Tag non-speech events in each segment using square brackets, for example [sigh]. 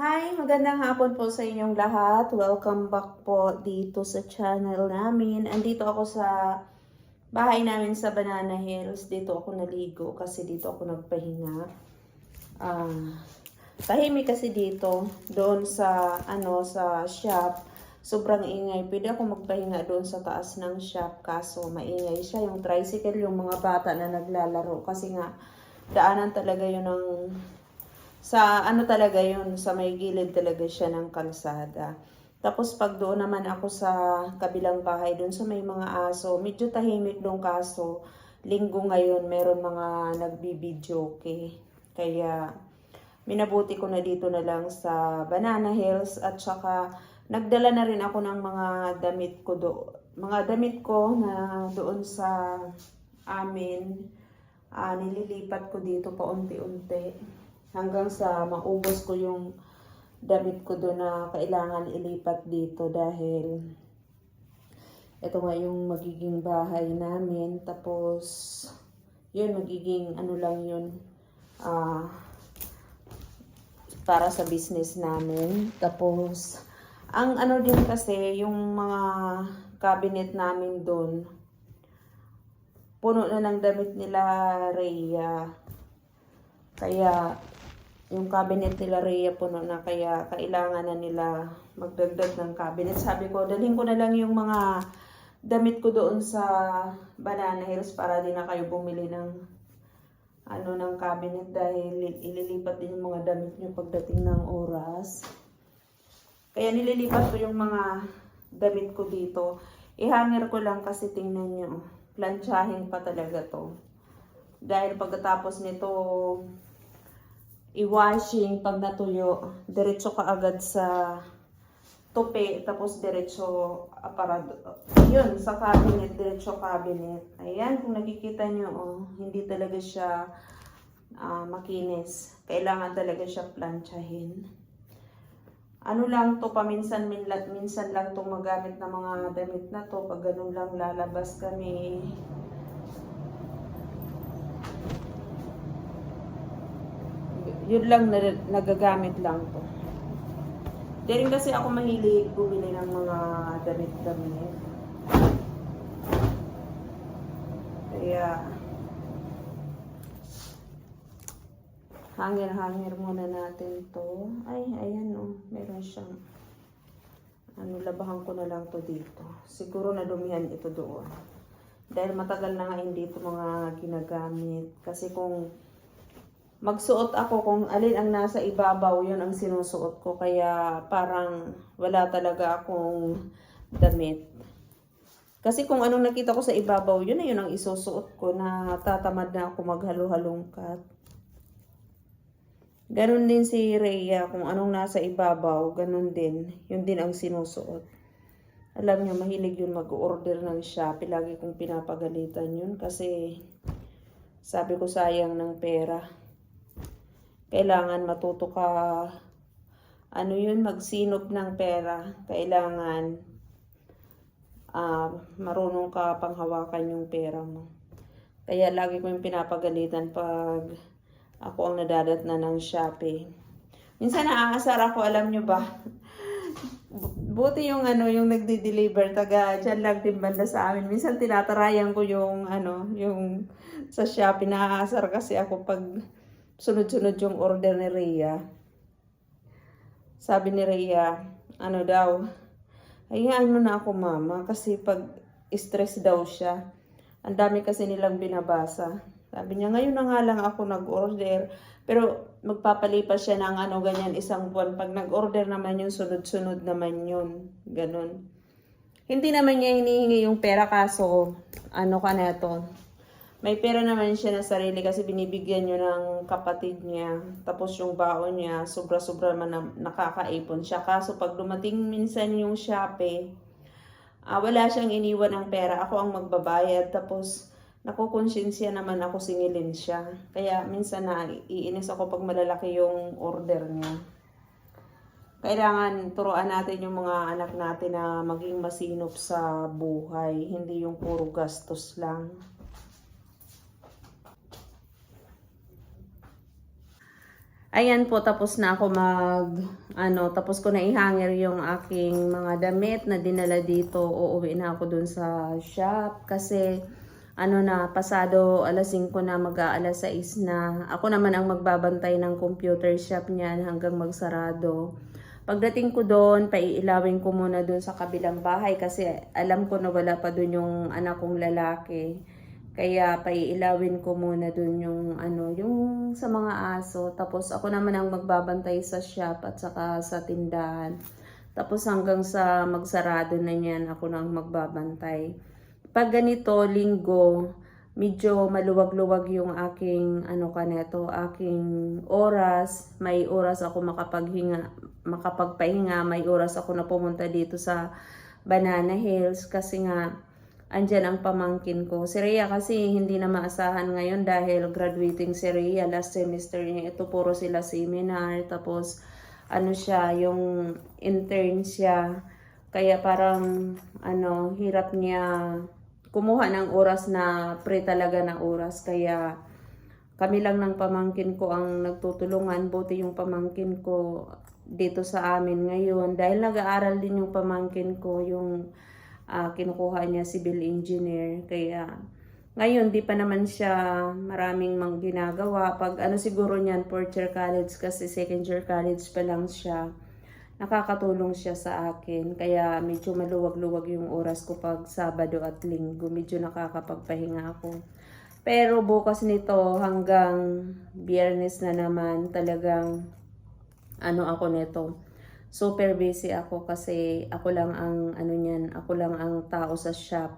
Hi, magandang hapon po sa inyong lahat. Welcome back po dito sa channel namin. Andito ako sa bahay namin sa Banana Hills. Dito ako naligo kasi dito ako nagpahinga. Ah, tahimik kasi dito. Doon sa ano sa shop, sobrang ingay. Pwede ako magpahinga doon sa taas ng shop kaso maingay siya. Yung tricycle, yung mga bata na naglalaro kasi nga daanan talaga yun ng sa ano talaga yun, sa may gilid talaga siya ng kalsada. Tapos pag doon naman ako sa kabilang bahay, doon sa may mga aso, medyo tahimik doon kaso, linggo ngayon, meron mga nagbibidyo, okay? Kaya, minabuti ko na dito na lang sa Banana Hills at saka nagdala na rin ako ng mga damit ko do mga damit ko na doon sa amin ah, nililipat ko dito paunti-unti hanggang sa maubos ko yung damit ko doon na kailangan ilipat dito dahil ito nga yung magiging bahay namin. Tapos yun magiging ano lang yun ah para sa business namin. Tapos ang ano din kasi yung mga cabinet namin doon puno na ng damit nila Rhea. Kaya yung cabinet nila Rhea puno na kaya kailangan na nila magdagdag ng cabinet. Sabi ko, dalhin ko na lang yung mga damit ko doon sa Banana Hills para din na kayo bumili ng ano ng cabinet dahil ililipat din yung mga damit nyo pagdating ng oras. Kaya nililipat ko yung mga damit ko dito. Ihanger ko lang kasi tingnan nyo. Plansyahin pa talaga to. Dahil pagkatapos nito i-washing pag natuyo, diretso ka agad sa tupi, tapos diretso aparado. Yun, sa cabinet, diretso cabinet. Ayan, kung nakikita nyo, oh, hindi talaga siya ah, makinis. Kailangan talaga siya planchahin. Ano lang to, paminsan minsan lang to magamit ng mga damit na to. Pag ganun lang lalabas kami, yun lang na, nagagamit lang to. Di rin kasi ako mahilig bumili ng mga damit-damit. Kaya, hangir-hangir muna natin to. Ay, ayan oh, meron siyang, ano, labahan ko na lang to dito. Siguro nadumihan ito doon. Dahil matagal na nga hindi ito mga ginagamit. Kasi kung magsuot ako kung alin ang nasa ibabaw, yun ang sinusuot ko. Kaya parang wala talaga akong damit. Kasi kung anong nakita ko sa ibabaw, yun na yun ang isusuot ko na tatamad na ako maghalo-halongkat. Ganon din si Rhea, kung anong nasa ibabaw, ganon din. Yun din ang sinusuot. Alam niyo, mahilig yun mag-order ng Shopee. Lagi kong pinapagalitan yun kasi sabi ko sayang ng pera kailangan matuto ka ano yun magsinop ng pera. Kailangan ah, marunong ka panghawakan yung pera mo. Kaya lagi ko yung pinapagalitan pag ako ang nadadat na ng Shopee. Minsan naaasar ako alam nyo ba? [laughs] Buti yung ano yung nagde-deliver taga dyan lang din banda sa amin. Minsan tinatarayan ko yung ano yung sa Shopee. Naaasar kasi ako pag sunod-sunod yung order ni Rhea. Sabi ni Rhea, ano daw, hayaan mo na ako mama kasi pag stress daw siya. Ang dami kasi nilang binabasa. Sabi niya, ngayon na nga lang ako nag-order. Pero magpapalipas siya ng ano ganyan isang buwan. Pag nag-order naman yung sunod-sunod naman yun. Ganon. Hindi naman niya hinihingi yung pera kaso ano ka na to, may pera naman siya na sarili kasi binibigyan niyo ng kapatid niya. Tapos yung baon niya, sobra-sobra man na, nakakaipon siya. Kaso pag dumating minsan yung Shopee, ah, wala siyang iniwan ng pera. Ako ang magbabayad. Tapos nakukonsensya naman ako singilin siya. Kaya minsan na iinis ako pag malalaki yung order niya. Kailangan turuan natin yung mga anak natin na maging masinop sa buhay. Hindi yung puro gastos lang. Ayan po, tapos na ako mag, ano, tapos ko na ihangir yung aking mga damit na dinala dito. Uuwi na ako dun sa shop kasi, ano na, pasado alas 5 na, mag alas 6 na. Ako naman ang magbabantay ng computer shop niyan hanggang magsarado. Pagdating ko doon, paiilawin ko muna doon sa kabilang bahay kasi alam ko na wala pa doon yung anak kong lalaki. Kaya paiilawin ko muna doon yung ano, yung sa mga aso. Tapos ako naman ang magbabantay sa shop at saka sa tindahan. Tapos hanggang sa magsarado na niyan, ako na ang magbabantay. Pag ganito, linggo, medyo maluwag-luwag yung aking ano kaneto, aking oras. May oras ako makapaghinga, makapagpahinga, may oras ako na pumunta dito sa Banana Hills kasi nga andyan ang pamangkin ko. Si Rhea kasi hindi na maasahan ngayon dahil graduating si Rhea last semester niya. Ito puro sila seminar tapos ano siya, yung intern siya. Kaya parang ano, hirap niya kumuha ng oras na pre talaga na oras. Kaya kami lang ng pamangkin ko ang nagtutulungan. Buti yung pamangkin ko dito sa amin ngayon. Dahil nag-aaral din yung pamangkin ko, yung ah, kinukuha niya civil engineer. Kaya ngayon, di pa naman siya maraming mang ginagawa. Pag ano siguro niyan, fourth year college kasi second year college pa lang siya nakakatulong siya sa akin. Kaya medyo maluwag-luwag yung oras ko pag Sabado at Linggo. Medyo nakakapagpahinga ako. Pero bukas nito hanggang biyernes na naman talagang ano ako nito. Super busy ako kasi ako lang ang ano niyan, ako lang ang tao sa shop.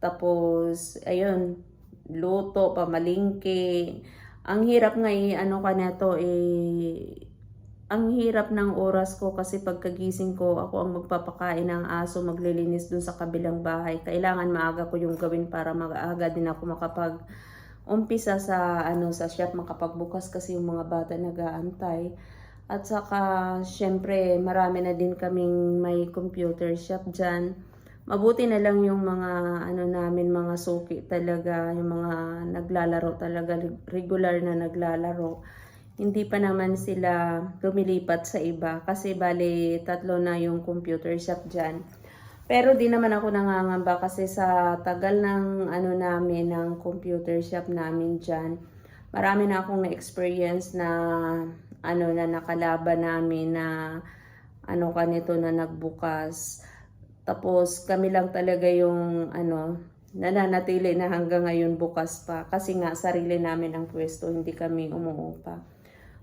Tapos ayun, luto, pamalingke. Ang hirap nga eh, ano ka neto eh ang hirap ng oras ko kasi pagkagising ko, ako ang magpapakain ng aso, maglilinis dun sa kabilang bahay. Kailangan maaga ko yung gawin para maaga din ako makapag umpisa sa ano sa shop makapagbukas kasi yung mga bata nag-aantay. At saka syempre marami na din kaming may computer shop diyan. Mabuti na lang yung mga ano namin mga suki talaga, yung mga naglalaro talaga regular na naglalaro hindi pa naman sila lumilipat sa iba kasi bali tatlo na yung computer shop dyan. Pero di naman ako nangangamba kasi sa tagal ng ano namin ng computer shop namin dyan, marami na akong na-experience na ano na nakalaban namin na ano kanito na nagbukas. Tapos kami lang talaga yung ano nananatili na hanggang ngayon bukas pa kasi nga sarili namin ang pwesto, hindi kami umuupa.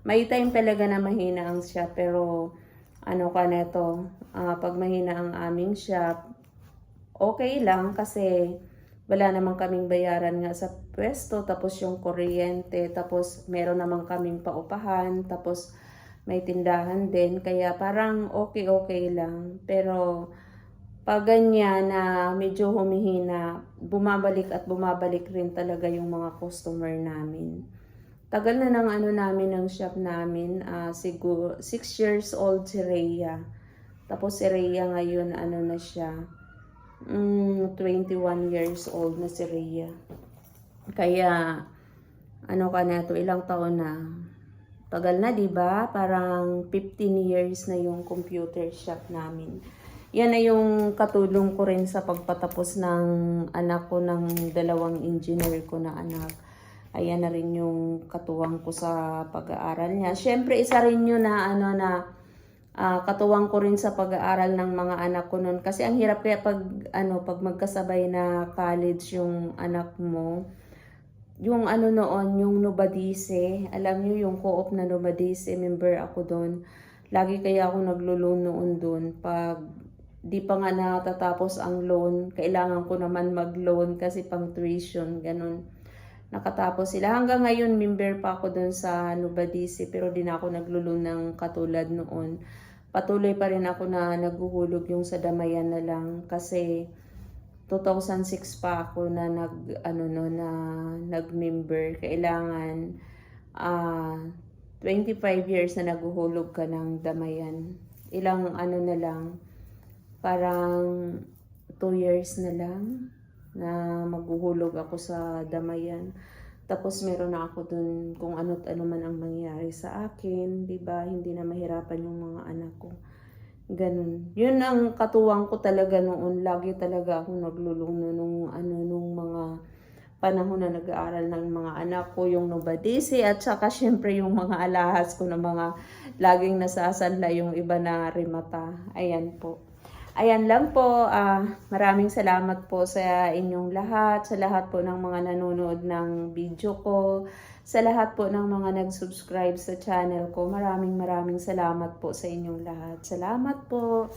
May time talaga na mahina ang shop pero ano ka neto, ah, pag mahina ang aming shop, okay lang kasi wala naman kaming bayaran nga sa pwesto, tapos yung kuryente, tapos meron naman kaming paupahan, tapos may tindahan din, kaya parang okay-okay lang. Pero pag ganyan na medyo humihina, bumabalik at bumabalik rin talaga yung mga customer namin. Tagal na ng ano namin ng shop namin, ah, siguro 6 years old si Rhea. Tapos si Rhea ngayon ano na siya, mm, 21 years old na si Rhea. Kaya ano ka na to, ilang taon na. Tagal na, 'di ba? Parang 15 years na yung computer shop namin. Yan na yung katulong ko rin sa pagpatapos ng anak ko ng dalawang engineer ko na anak. Ayan na rin yung katuwang ko sa pag-aaral niya. Siyempre, isa rin yun na ano na ah, katuwang ko rin sa pag-aaral ng mga anak ko noon. Kasi ang hirap kaya pag, ano, pag magkasabay na college yung anak mo. Yung ano noon, yung Nubadise. Alam niyo yung co-op na Nubadise, member ako doon. Lagi kaya ako naglo-loan noon doon. Pag di pa nga natatapos ang loan, kailangan ko naman mag-loan kasi pang tuition, ganun nakatapos sila. Hanggang ngayon, member pa ako dun sa Nubadisi, pero di na ako naglulun ng katulad noon. Patuloy pa rin ako na naghuhulog yung sa Damayan na lang kasi 2006 pa ako na nag ano no na nag-member kailangan ah 25 years na naghuhulog ka ng Damayan. Ilang ano na lang parang 2 years na lang na maghuhulog ako sa Damayan. Tapos meron na ako dun kung ano't ano man ang mangyayari sa akin, 'di ba? Hindi na mahirapan yung mga anak ko. Ganun. Yun ang katuwang ko talaga noon. Lagi talaga akong nagluluno nung ano nung mga panahon na nag-aaral ng mga anak ko, yung Nobadisi, at saka syempre yung mga alahas ko na mga laging nasasanla yung iba na rimata. Ayan po. Ayan lang po. ah, maraming salamat po sa inyong lahat, sa lahat po ng mga nanonood ng video ko, sa lahat po ng mga nag-subscribe sa channel ko. Maraming maraming salamat po sa inyong lahat. Salamat po.